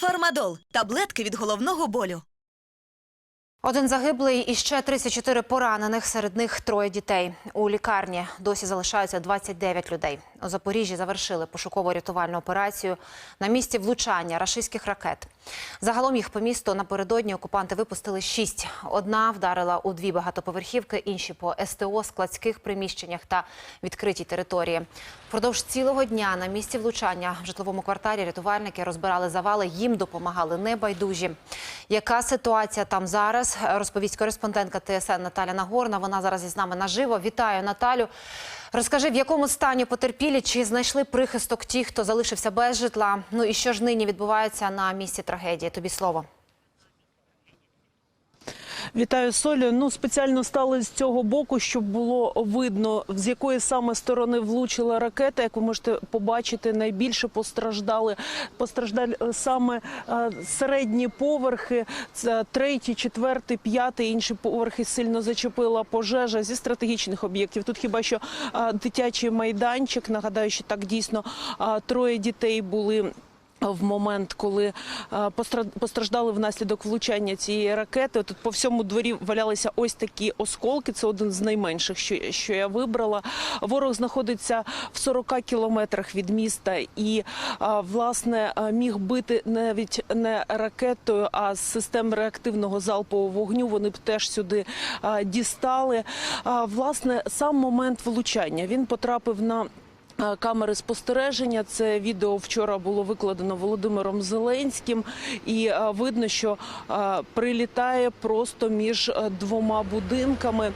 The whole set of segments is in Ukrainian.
Фармадол таблетки від головного болю. Один загиблий і ще 34 поранених, серед них троє дітей. У лікарні досі залишаються 29 людей. У Запоріжжі завершили пошуково-рятувальну операцію на місці влучання рашистських ракет. Загалом їх по місту напередодні окупанти випустили шість. Одна вдарила у дві багатоповерхівки, інші по СТО, складських приміщеннях та відкритій території. Впродовж цілого дня на місці влучання в житловому кварталі рятувальники розбирали завали, їм допомагали небайдужі. Яка ситуація там зараз? Розповість кореспондентка ТСН Наталя Нагорна. Вона зараз із нами наживо. Вітаю, Наталю. Розкажи, в якому стані потерпілі, чи знайшли прихисток ті, хто залишився без житла? Ну і що ж нині відбувається на місці трагедії? Тобі слово. Вітаю Солю. Ну спеціально стали з цього боку, щоб було видно, з якої саме сторони влучила ракета. Як ви можете побачити, найбільше постраждали постраждали саме е, середні поверхи. Це третій, четвертий, п'ятий. Інші поверхи сильно зачепила пожежа зі стратегічних об'єктів. Тут хіба що е, дитячий майданчик. Нагадаю, що так дійсно е, троє дітей були. В момент, коли е, постраждали внаслідок влучання цієї ракети, тут по всьому дворі валялися ось такі осколки. Це один з найменших, що, що я вибрала. Ворог знаходиться в 40 кілометрах від міста і е, власне е, міг бити навіть не ракетою, а з систем реактивного залпового вогню. Вони б теж сюди дістали. Власне, сам момент влучання він потрапив на. Е, Камери спостереження це відео вчора було викладено Володимиром Зеленським, і е, видно, що е, прилітає просто між двома будинками.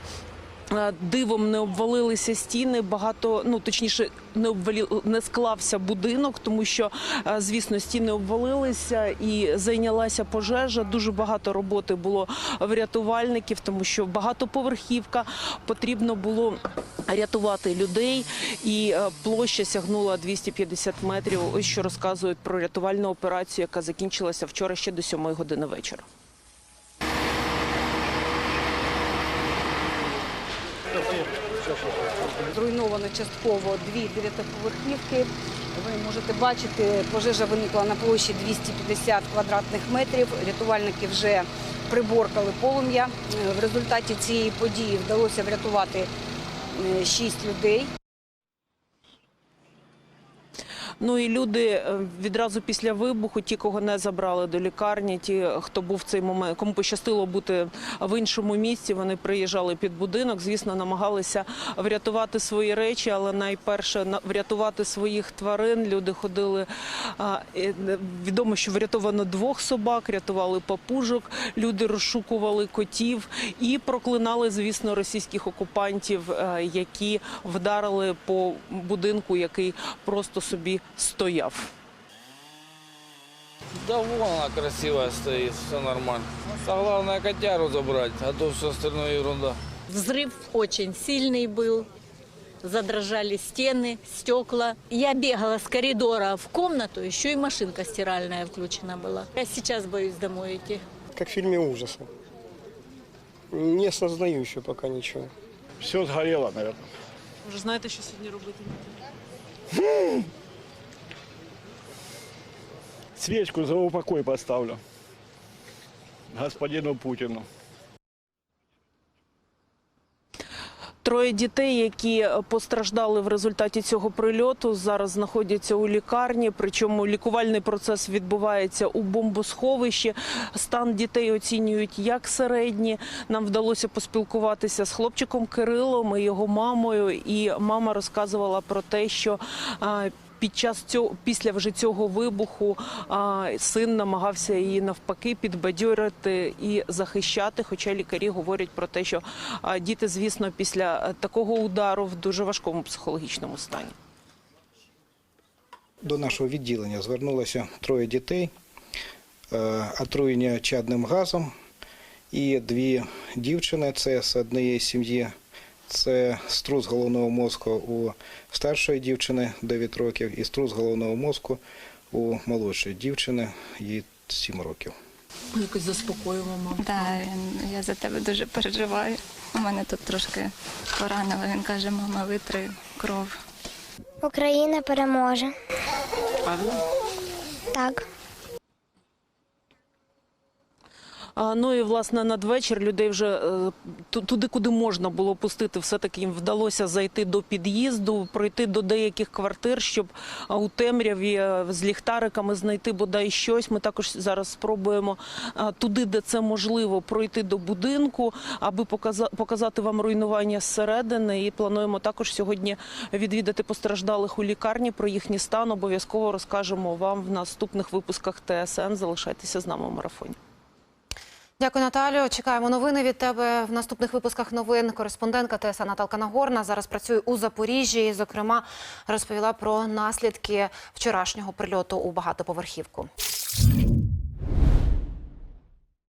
Е, Дивом не обвалилися стіни, багато ну точніше не обвалі не склався будинок, тому що е, звісно стіни обвалилися і зайнялася пожежа. Дуже багато роботи було в рятувальників, тому що багатоповерхівка потрібно було рятувати людей, і е, площа сягнула 250 метрів. Ось що розказують про рятувальну операцію, яка закінчилася вчора ще до 7 години вечора. Зруйновано частково дві дев'ятиповерхівки. Ви можете бачити, пожежа виникла на площі 250 квадратних метрів. Рятувальники вже приборкали полум'я. Е, В результаті цієї події вдалося врятувати е, шість людей. Ну і люди е, відразу після вибуху, ті, кого не забрали до лікарні, ті, хто був в цей момент, кому пощастило бути в іншому місці, вони приїжджали під будинок. Звісно, намагалися врятувати свої речі, але найперше на- врятувати своїх тварин. Люди ходили. е, Відомо, що врятовано двох собак, рятували папужок. Люди розшукували котів і проклинали, звісно, російських окупантів, е, які вдарили по будинку, який просто собі стояв. Да вон она красивая стоит, все нормально. А главное котяру забрать, а то все остальное ерунда. Взрыв очень сильный был. Задрожали стены, стекла. Я бегала с коридора в комнату, еще и машинка стиральная включена была. Я сейчас боюсь домой идти. как в фильме ужаса. Не осознаю еще пока ничего. Все сгорело, наверное. Вже знаєте, що сьогодні робити? Свечку за упокой поставлю. Господину Путину. Троє дітей, які постраждали в результаті цього прильоту, зараз знаходяться у лікарні. Причому лікувальний процес відбувається у бомбосховищі. Стан дітей оцінюють як середні. Нам вдалося поспілкуватися з хлопчиком Кирилом і його мамою. І мама розказувала про те, що під час цього, після вже цього вибуху, а, син намагався її навпаки підбадьорити і захищати. Хоча лікарі говорять про те, що а, діти, звісно, після такого удару в дуже важкому психологічному стані. До нашого відділення звернулося троє дітей, е, отруєння чадним газом і дві дівчини. Це з однієї сім'ї. Це струс головного мозку у старшої дівчини 9 років і струс головного мозку у молодшої дівчини, їй 7 років. Якось заспокоюємо маму. Так, він, я за тебе дуже переживаю. У мене тут трошки поранило. Він каже, мама, витри кров. Україна переможе. Так. А, Ну і власне надвечір людей вже е, туди, куди можна було пустити, все-таки їм вдалося зайти до під'їзду, пройти до деяких квартир, щоб у темряві е, з ліхтариками знайти бодай щось. Ми також зараз спробуємо туди, де це можливо, пройти до будинку, аби показати вам руйнування зсередини. І плануємо також сьогодні відвідати постраждалих у лікарні. Про їхній стан обов'язково розкажемо вам в наступних випусках ТСН. Залишайтеся з нами у марафоні. Дякую, Наталю. Чекаємо новини від тебе в наступних випусках новин. Кореспондентка ТСА Наталка Нагорна зараз працює у Запоріжжі. І, зокрема, розповіла про наслідки вчорашнього прильоту у багатоповерхівку.